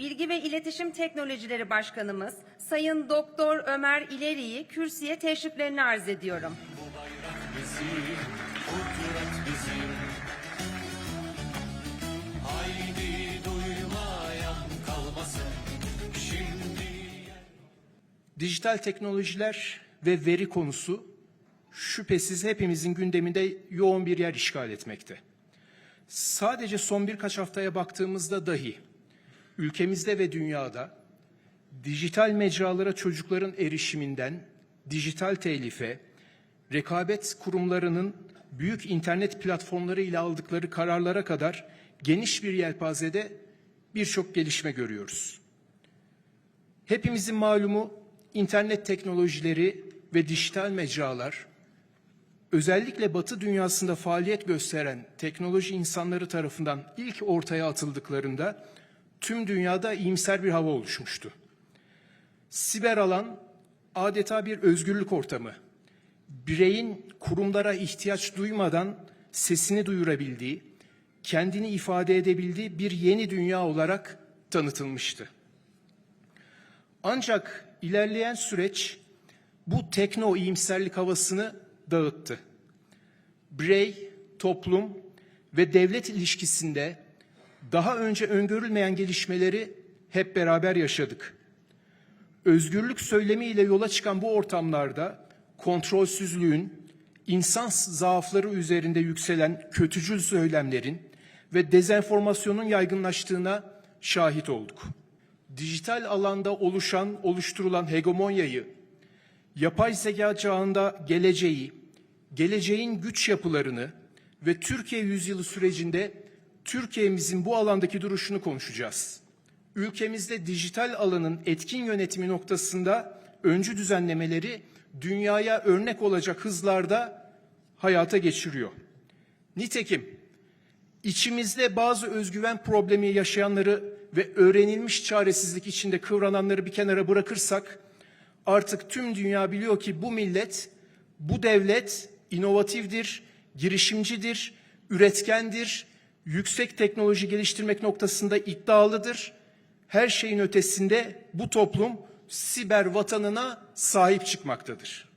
Bilgi ve İletişim Teknolojileri Başkanımız Sayın Doktor Ömer İleri'yi kürsüye teşriflerini arz ediyorum. bizim, kudret bizim. Haydi duymayan kalmasın. Şimdi Dijital teknolojiler ve veri konusu şüphesiz hepimizin gündeminde yoğun bir yer işgal etmekte. Sadece son birkaç haftaya baktığımızda dahi ülkemizde ve dünyada dijital mecralara çocukların erişiminden dijital telife, rekabet kurumlarının büyük internet platformları ile aldıkları kararlara kadar geniş bir yelpazede birçok gelişme görüyoruz. Hepimizin malumu internet teknolojileri ve dijital mecralar özellikle Batı dünyasında faaliyet gösteren teknoloji insanları tarafından ilk ortaya atıldıklarında tüm dünyada iyimser bir hava oluşmuştu. Siber alan adeta bir özgürlük ortamı. Bireyin kurumlara ihtiyaç duymadan sesini duyurabildiği, kendini ifade edebildiği bir yeni dünya olarak tanıtılmıştı. Ancak ilerleyen süreç bu tekno iyimserlik havasını dağıttı. Birey, toplum ve devlet ilişkisinde daha önce öngörülmeyen gelişmeleri hep beraber yaşadık. Özgürlük söylemiyle yola çıkan bu ortamlarda kontrolsüzlüğün, insan zaafları üzerinde yükselen kötücül söylemlerin ve dezenformasyonun yaygınlaştığına şahit olduk dijital alanda oluşan, oluşturulan hegemonyayı, yapay zeka çağında geleceği, geleceğin güç yapılarını ve Türkiye yüzyılı sürecinde Türkiye'mizin bu alandaki duruşunu konuşacağız. Ülkemizde dijital alanın etkin yönetimi noktasında öncü düzenlemeleri dünyaya örnek olacak hızlarda hayata geçiriyor. Nitekim İçimizde bazı özgüven problemi yaşayanları ve öğrenilmiş çaresizlik içinde kıvrananları bir kenara bırakırsak artık tüm dünya biliyor ki bu millet, bu devlet inovatifdir, girişimcidir, üretkendir, yüksek teknoloji geliştirmek noktasında iddialıdır. Her şeyin ötesinde bu toplum siber vatanına sahip çıkmaktadır.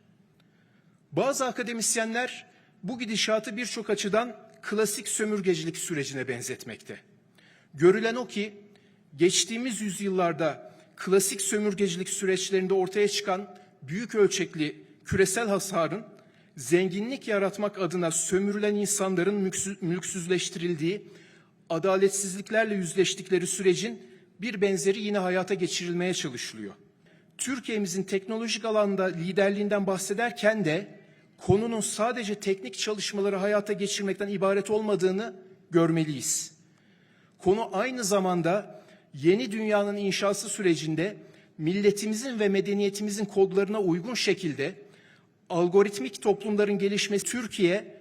Bazı akademisyenler bu gidişatı birçok açıdan klasik sömürgecilik sürecine benzetmekte. Görülen o ki geçtiğimiz yüzyıllarda klasik sömürgecilik süreçlerinde ortaya çıkan büyük ölçekli küresel hasarın zenginlik yaratmak adına sömürülen insanların mülksüz, mülksüzleştirildiği, adaletsizliklerle yüzleştikleri sürecin bir benzeri yine hayata geçirilmeye çalışılıyor. Türkiye'mizin teknolojik alanda liderliğinden bahsederken de konunun sadece teknik çalışmaları hayata geçirmekten ibaret olmadığını görmeliyiz. Konu aynı zamanda yeni dünyanın inşası sürecinde milletimizin ve medeniyetimizin kodlarına uygun şekilde algoritmik toplumların gelişmesi Türkiye,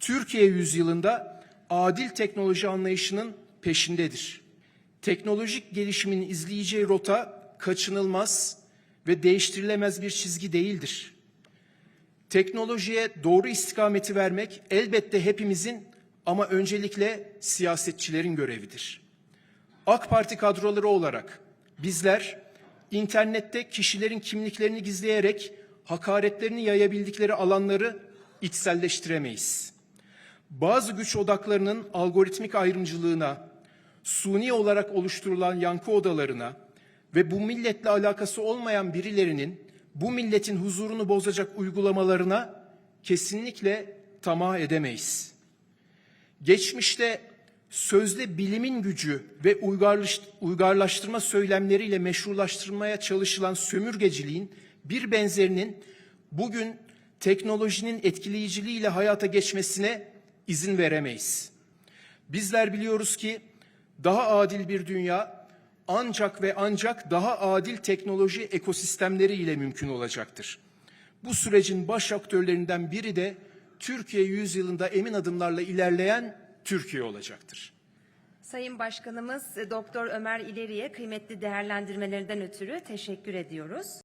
Türkiye yüzyılında adil teknoloji anlayışının peşindedir. Teknolojik gelişimin izleyeceği rota kaçınılmaz ve değiştirilemez bir çizgi değildir. Teknolojiye doğru istikameti vermek elbette hepimizin ama öncelikle siyasetçilerin görevidir. AK Parti kadroları olarak bizler internette kişilerin kimliklerini gizleyerek hakaretlerini yayabildikleri alanları içselleştiremeyiz. Bazı güç odaklarının algoritmik ayrımcılığına, suni olarak oluşturulan yankı odalarına ve bu milletle alakası olmayan birilerinin bu milletin huzurunu bozacak uygulamalarına kesinlikle tamah edemeyiz. Geçmişte sözde bilimin gücü ve uygarlaştırma söylemleriyle meşrulaştırmaya çalışılan sömürgeciliğin bir benzerinin bugün teknolojinin etkileyiciliğiyle hayata geçmesine izin veremeyiz. Bizler biliyoruz ki daha adil bir dünya ancak ve ancak daha adil teknoloji ekosistemleri ile mümkün olacaktır. Bu sürecin baş aktörlerinden biri de Türkiye yüzyılında emin adımlarla ilerleyen Türkiye olacaktır. Sayın Başkanımız Doktor Ömer İleri'ye kıymetli değerlendirmelerinden ötürü teşekkür ediyoruz.